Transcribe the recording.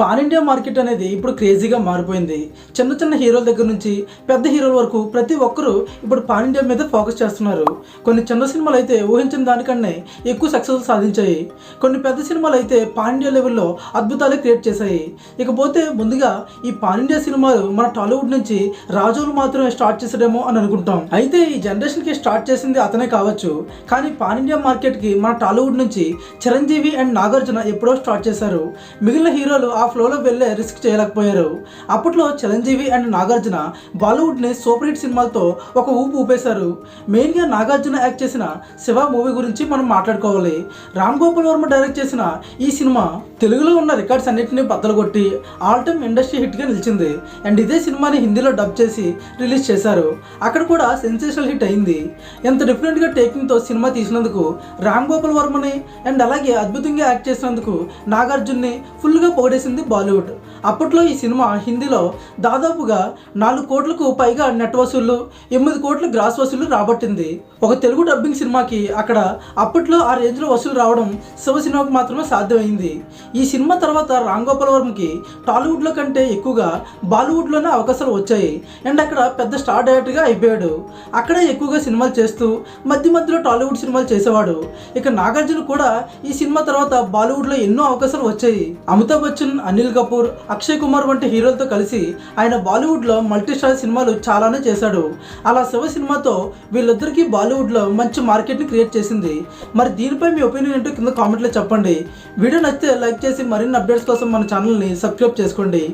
Pan India market అనేది ఇప్పుడు క్రేజీగా మారిపోయింది. చిన్న చిన్న హీరోల దగ్గర నుంచి పెద్ద హీరోల వరకు ప్రతి ఒక్కరూ ఇప్పుడు పాన్ ఇండియా మీద ఫోకస్ చేస్తున్నారు. కొన్ని చిన్న సినిమాలు అయితే ఊహించిన దానికన్నా ఎక్కువ సక్సెస్ సాధించాయి. కొన్ని పెద్ద సినిమాలు అయితే పాన్ ఇండియా లెవెల్లో అద్భుతాలు క్రియేట్ చేశాయి. ఇకపోతే ముందుగా ఈ పాన్ ఇండియా సినిమాలు మన టాలీవుడ్ నుంచి రాజులు మాత్రమే స్టార్ట్ చేసాడేమో అని అనుకుంటాం. అయితే ఈ జనరేషన్కి స్టార్ట్ చేసింది అతనే కావచ్చు. కానీ పాన్ ఇండియా మార్కెట్కి మన టాలీవుడ్ నుంచి చిరంజీవి అండ్ నాగార్జున ఎప్పుడో స్టార్ట్ చేశారు. మిగిలిన హీరోలు ఆ ఫ్లోలో వెళ్ళే రిస్క్ చేయలేకపోయారు. అప్పట్లో చిరంజీవి అండ్ నాగార్జున బాలీవుడ్ని సూపర్ హిట్ సినిమాలతో ఒక ఊపు ఊపేశారు. మెయిన్గా నాగార్జున యాక్ట్ చేసిన శివ మూవీ గురించి మనం మాట్లాడుకోవాలి. రామ్ గోపాల్ వర్మ డైరెక్ట్ చేసిన ఈ సినిమా తెలుగులో ఉన్న రికార్డ్స్ అన్నింటినీ బద్దలు కొట్టి ఆల్ టైమ్ ఇండస్ట్రీ హిట్గా నిలిచింది. అండ్ ఇదే సినిమాని హిందీలో డబ్ చేసి రిలీజ్ చేశారు. అక్కడ కూడా సెన్సేషనల్ హిట్ అయింది. ఎంత డిఫరెంట్గా టేకింగ్తో సినిమా తీసినందుకు రామ్ గోపాల్ వర్మని అండ్ అలాగే అద్భుతంగా యాక్ట్ చేసినందుకు నాగార్జున్ని ఫుల్గా పొగడేసింది బాలీవుడ్. అప్పట్లో ఈ సినిమా హిందీలో దాదాపుగా నాలుగు కోట్లకు పైగా నెట్ వసూళ్ళు ఎనిమిది కోట్లు గ్రాస్ వసూళ్ళు రాబట్టింది. ఒక తెలుగు డబ్బింగ్ సినిమాకి అక్కడ అప్పట్లో ఆ రేంజ్లో వసూలు రావడం శివ సినిమాకు మాత్రమే సాధ్యమైంది. ఈ సినిమా తర్వాత రామ్ గోపాల్ వర్మకి టాలీవుడ్లో కంటే ఎక్కువగా బాలీవుడ్లోనే అవకాశాలు వచ్చాయి. అండ్ అక్కడ పెద్ద స్టార్ డైరెక్టర్గా అయిపోయాడు. అక్కడే ఎక్కువగా సినిమాలు చేస్తూ మధ్య మధ్యలో టాలీవుడ్ సినిమాలు చేసేవాడు. ఇక నాగార్జున కూడా ఈ సినిమా తర్వాత బాలీవుడ్లో ఎన్నో అవకాశాలు వచ్చాయి. అమితాబ్ బచ్చన్ అనిల్ కపూర్ అక్షయ్ కుమార్ వంటి హీరోలతో కలిసి ఆయన బాలీవుడ్లో మల్టీ స్టార్ సినిమాలు చాలానే చేశాడు. అలా శివ సినిమాతో వీళ్ళిద్దరికీ బాలీవుడ్లో మంచి మార్కెట్ని క్రియేట్ చేసింది. మరి దీనిపై మీ ఒపీనియన్ ఏంటో కింద కామెంట్లో చెప్పండి. వీడియో నచ్చితే లైక్ చేసి మరిన్ని అప్డేట్స్ కోసం మన ఛానల్ని సబ్స్క్రైబ్ చేసుకోండి.